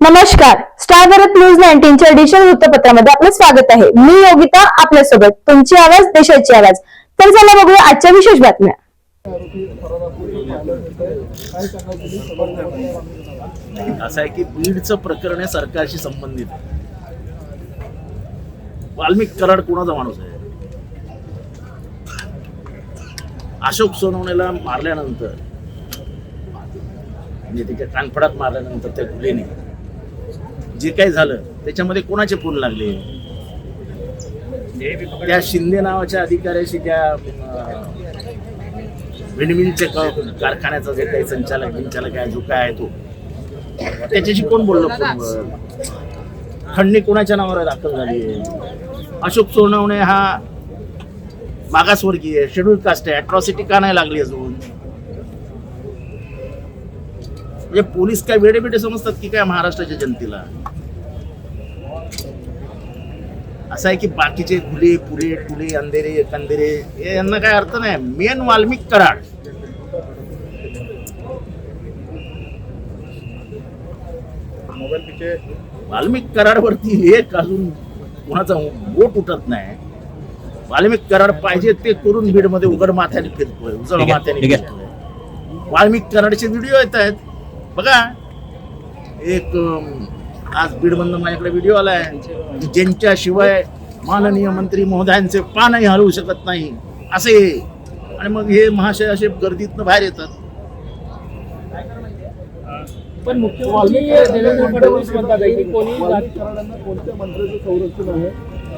नमस्कार. Star Bharat news नाईन्टीनच्या digital वृत्तपत्रामध्ये आपलं स्वागत आहे. मी योगिता आपल्यासोबत तुमची आवाज देशाची आवाज. तर चला बघूया आजच्या विशेष बातम्या. असं आहे की बीडचं प्रकरण सरकारशी संबंधित आहे. वाल्मिक कराड कोणाचा माणूस आहे? अशोक सोनवणेला मारल्यानंतर म्हणजे तिच्या कानफडात मारल्यानंतर त्या गुलेने जे काही झालं त्याच्यामध्ये कोणाचे फोन लागले? त्या शिंदे नावाच्या अधिकाऱ्याशी त्या अं, कारखान्याचा जे काही संचालक संचालक आहे जो काय आहे तो. त्याच्याशी कोण बोललं फोनवर? खंडणी कोणाच्या नावावर दाखल झाली आहे? अशोक सोनवणे हा मागासवर्गीय शेड्यूल कास्ट आहे अट्रॉसिटी का नाही लागली अजून? म्हणजे पोलीस काय वेडे बेडे समजतात की काय महाराष्ट्राच्या जनतेला? असं आहे की बाकीचे खुले पुरे टुले अंधेरे कंधेरे हे यांना काय अर्थ नाही. मेन वाल्मिक कराड. वाल्मिक कराडवरती एक अजून कोणाचा बोट उठत नाही. वाल्मिक कराड पाहिजे ते करून बीडमध्ये उघड माथ्याने फिरतोय उजळ माथ्याने वाल्मिक कराडचे व्हिडिओ येत आहेत. बघा. एक आज बीड मधनं माझ्याकडे व्हिडिओ आलाय. की ज्यांच्याशिवाय माननीय मंत्री महोदयांचे पानही हलवू शकत नाही. असे. आणि मग हे महाशय असे गर्दीतनं बाहेर येतात. पण मुख्यमंत्री देवेंद्र फडणवीस म्हणतात आहे की कोणी राजकारणांना कोणत्या मंत्र्याचं संरक्षण आहे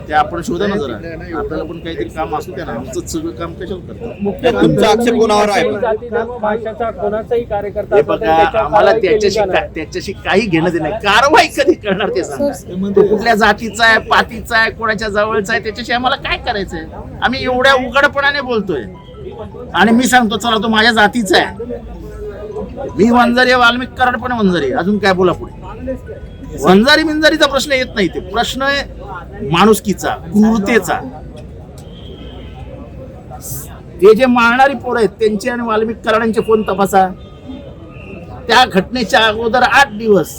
ते आपण शोधा ना जरा आपल्याला पण काहीतरी काम असू द्या ना. आमचं सगळं काम कशाला करतात तुमचा आक्षेप कोणावर आहे? पण? जाती धर्म भाषाचा कोणाचाही कार्यकर्ता हे असेल तर बघा त्याच्यावर आम्हाला कारवाई केली त्याच्याशी जाणार. का- त्याच्याशी काही घेणं देणं नाही. कारवाई कधी करणार ते सांगा. तो कुठल्या जातीचा आहे पातीचा आहे कोणाच्या जवळचा आहे त्याच्याशी आम्हाला काय करायचंय? आम्ही एवढ्या उघडपणाने बोलतोय. आणि मी सांगतो चला तो माझ्या जातीचा आहे. मी वंजारी आहे, वाल्मिक कराड पण वंजारी आहे. अजून काय बोला पुढे? वंजारी मिंजारीचा प्रश्न येत नाही ते. प्रश्न आहे माणुसकीचा क्रूरतेचा. ते जे मारणारी पोरं आहेत त्यांचे आणि वाल्मिक कराडांचे फोन तपासा. त्या घटनेच्या अगोदर आठ दिवस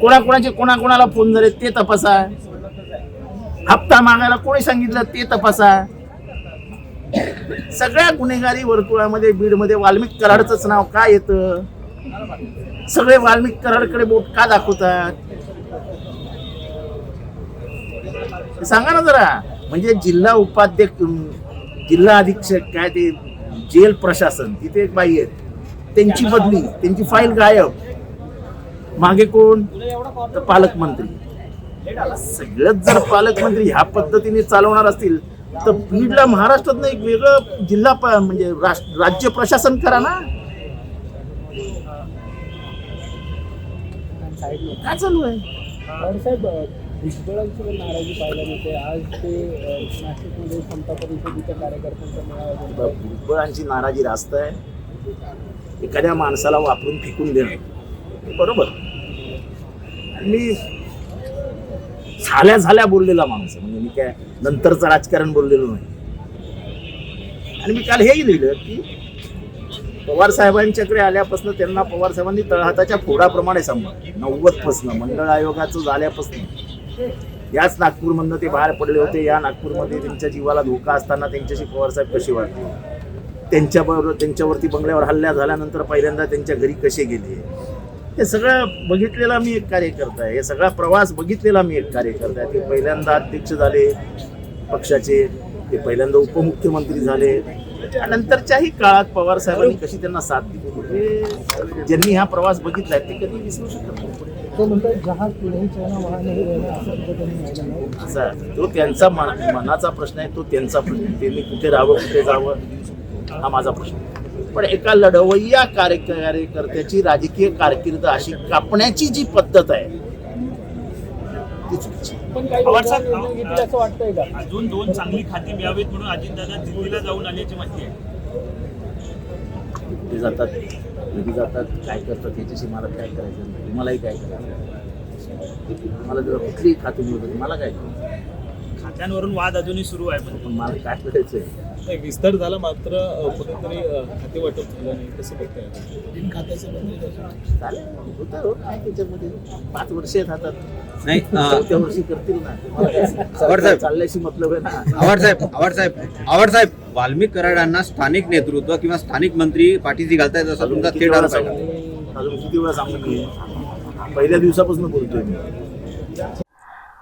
कोणाकोणाचे कोणाकोणाला फोन झाले ते तपासा. हप्ता मागायला कोणी सांगितलं ते तपासा. सगळ्या गुन्हेगारी वर्तुळामध्ये बीडमध्ये वाल्मिक कराडचंच नाव का येतं? सगळे वाल्मिक कराडकडे बोट का दाखवतात? सांगा ना जरा. म्हणजे जिल्हा उपाध्यक्ष जिल्हा अधीक्षक काय ते जेल प्रशासन तिथे एक बाई आहेत. त्यांची बदली त्यांची फाईल गायब. मागे कोण? तर पालकमंत्री. सगळंच जर पालकमंत्री ह्या पद्धतीने चालवणार असतील तर बीडला महाराष्ट्रातनं एक वेगळं जिल्हा म्हणजे राज्य प्रशासन करा ना. काय चालू आहे? साहेब भुजबळांची पण नाराजी पाहायला मिळते. आज ते नाशिकमध्ये समता परिषदेच्या कार्यकर्त्यांचा मेळावा घेतला. भुजबळांची नाराजी रास्त आहे. एखाद्या माणसाला वापरून फेकून देणं. हे बरोबर. आणि मी झाल्या झाल्या बोललेला माणूस आहे. म्हणजे मी काय नंतरचं राजकारण बोललेलो नाही. आणि मी काल हेही लिहिलं की पवार साहेबांच्याकडे आल्यापासून त्यांना पवार साहेबांनी तळहाताच्या फोडाप्रमाणे सांभाळ. नव्वदपासनं मंडळ आयोगाचं झाल्यापासून. याच नागपूरमधनं ते बाहेर पडले होते. या नागपूरमध्ये त्यांच्या जीवाला धोका असताना त्यांच्याशी पवारसाहेब कसे वाटले त्यांच्याबरोबर त्यांच्यावरती बंगल्यावर हल्ल्या झाल्यानंतर पहिल्यांदा त्यांच्या घरी कसे गेले? हे सगळं बघितलेला मी एक कार्यकर्ता आहे. हे सगळा प्रवास बघितलेला मी एक कार्यकर्ता आहे. ते पहिल्यांदा अध्यक्ष झाले पक्षाचे. ते पहिल्यांदा उपमुख्यमंत्री झाले. नंतरच्याही काळात पवार साहेबांनी कशी त्यांना साथ दिली ज्यांनी हा प्रवास बघितलाय ते कधी विसरू शकत नाही तो त्यांचा मन- मनाचा प्रश्न आहे तो त्यांचा प्रश्न आहे. त्यांनी कुठे राहावं कुठे जावं हा माझा प्रश्न. पण एका लढवय्या कार्य कार्यकर्त्याची राजकीय कारकीर्द अशी कापण्याची जी पद्धत आहे ती चुकीची आहे. पवार साहेब, असं वाटतंय का? अजून दोन चांगली खाती मिळावीत म्हणून अजितदादा दिल्लीला जाऊन आल्याची माहिती आहे. कुठे जातात कधी जातात काय करतात याच्याशी मला काय करायचं नाही. मलाही काय करायचं? मला जर कुठलीही खाती मिळत मला काय करायचं? खात्यांवरून वाद अजूनही सुरू आहे म्हणजे. पण मला काय करायचंय? नाही विस्तार झाला मात्र कुठेतरी खाते वाटप झालं नाही कसं बघताय तीन खात्याचं बंद आहे. चालेल होतं काय त्याच्यामध्ये? पाच वर्ष आहेत हातात नाही वर्षी करतील ना. चालल्याशी मतलब आहे ना. आवाड साहेब आवाड साहेब आवाड साहेब वाल्मिक कराडांना स्थानिक नेतृत्व किंवा स्थानिक मंत्री पाठीशी घालतायत असा तुमचा थेट आरोप आहे? अजून किती वेळा पहिल्या दिवसापासून बोलतोय मी.